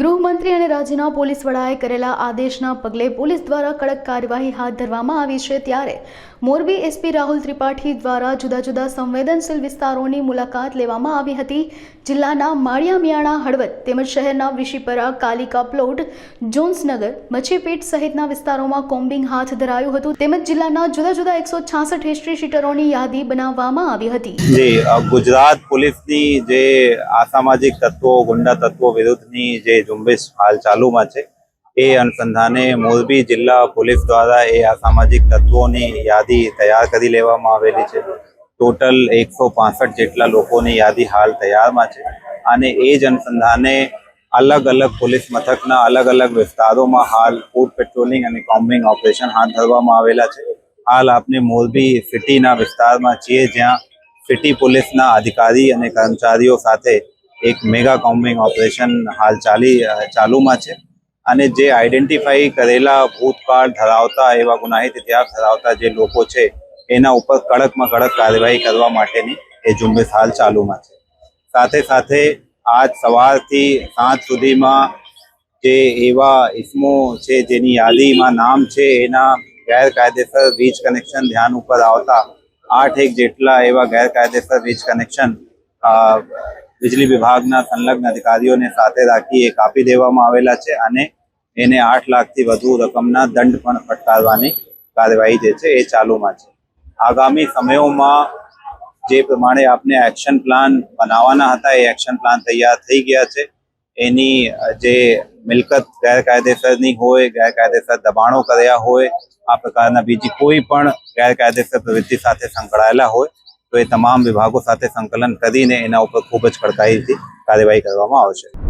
ગૃહમંત્રી અને રાજ્યના પોલીસ વડાએ કરેલા આદેશના પગલે પોલીસ દ્વારા કડક કાર્યવાહી હાથ ધરવામાં આવી છે ત્યારે મોરબી એસપી રાહુલ ત્રિપાઠી દ્વારા જુદા જુદા સંવેદનશીલ વિસ્તારોની મુલાકાત લેવામાં આવી હતી. જિલ્લાના માળિયા, મિયાણા, હળવદ તેમજ શહેરના વિશીપરા, કાલિકા પ્લોટ, જોન્સનગર, મચ્છીપીટ સહિતના વિસ્તારોમાં કોમ્બિંગ હાથ ધરાયું હતું. તેમજ જિલ્લાના જુદા જુદા એકસો છાસઠ હિસ્ટ્રી શીટરોની યાદી બનાવવામાં આવી હતી. ગુજરાત પોલીસની જે અસામાજિક તત્વો, ગુંડા તત્વો વિરુદ્ધની જે ઝુંબેશ હાલ ચાલુમાં છે. એ અનુસંધાને મોરબી જિલ્લા પોલીસ દ્વારા એ અસામાજિક તત્વોની યાદી તૈયાર કરી લેવામાં આવેલી છે. ટોટલ એકસો પાસઠ જેટલા લોકોની યાદી હાલ તૈયારમાં છે. અને એ જ અનુસંધાને અલગ અલગ પોલીસ મથકના અલગ અલગ વિસ્તારોમાં હાલ ફૂડ પેટ્રોલિંગ અને કોમ્બિંગ ઓપરેશન હાથ ધરવામાં આવેલા છે. હાલ આપને મોરબી સિટીના વિસ્તારમાં છીએ જ્યાં સિટી પોલીસના અધિકારી અને કર્મચારીઓ સાથે એક મેગા કોમ્બિંગ ઓપરેશન હાલ ચાલી, ચાલુમાં છે. અને જે આઈડેન્ટિફાઈ કરેલા ભૂતકાળ ધરાવતા એવા ગુનાહિત ઇતિહાસ ધરાવતા જે લોકો છે, એના ઉપર કડકમાં કડક કાર્યવાહી કરવા માટેની એ ઝુંબેશ હાલ ચાલુમાં છે. સાથે સાથે આજ સવારથી સાંજ સુધીમાં જે એવા ઇસમો છે, જેની યાદીમાં નામ છે, એના ગેરકાયદેસર વીજ કનેક્શન ધ્યાન ઉપર આવતા આઠ એક જેટલા એવા ગેરકાયદેસર વીજ કનેક્શન વીજળી વિભાગના સંલગ્ન અધિકારીઓને સાથે રાખી એ કાપી દેવામાં આવેલા છે અને એને આઠ લાખથી વધુ રકમના દંડ પણ ફટકારવાની કાર્યવાહી જે છે એ ચાલુમાં છે. આગામી સમયોમાં જે પ્રમાણે આપને એક્શન પ્લાન બનાવવાના હતા, એ એક્શન પ્લાન તૈયાર થઈ ગયા છે. એની જે મિલકત ગેરકાયદેસરની હોય, ગેરકાયદેસર દબાણો કર્યા હોય, આ પ્રકારના બીજી કોઈ પણ ગેરકાયદેસર પ્રવૃત્તિ સાથે સંકળાયેલા હોય તો એ તમામ વિભાગો સાથે સંકલન કરીને એના ઉપર ખૂબ જ કડકાઈથી કાર્યવાહી કરવામાં આવશે.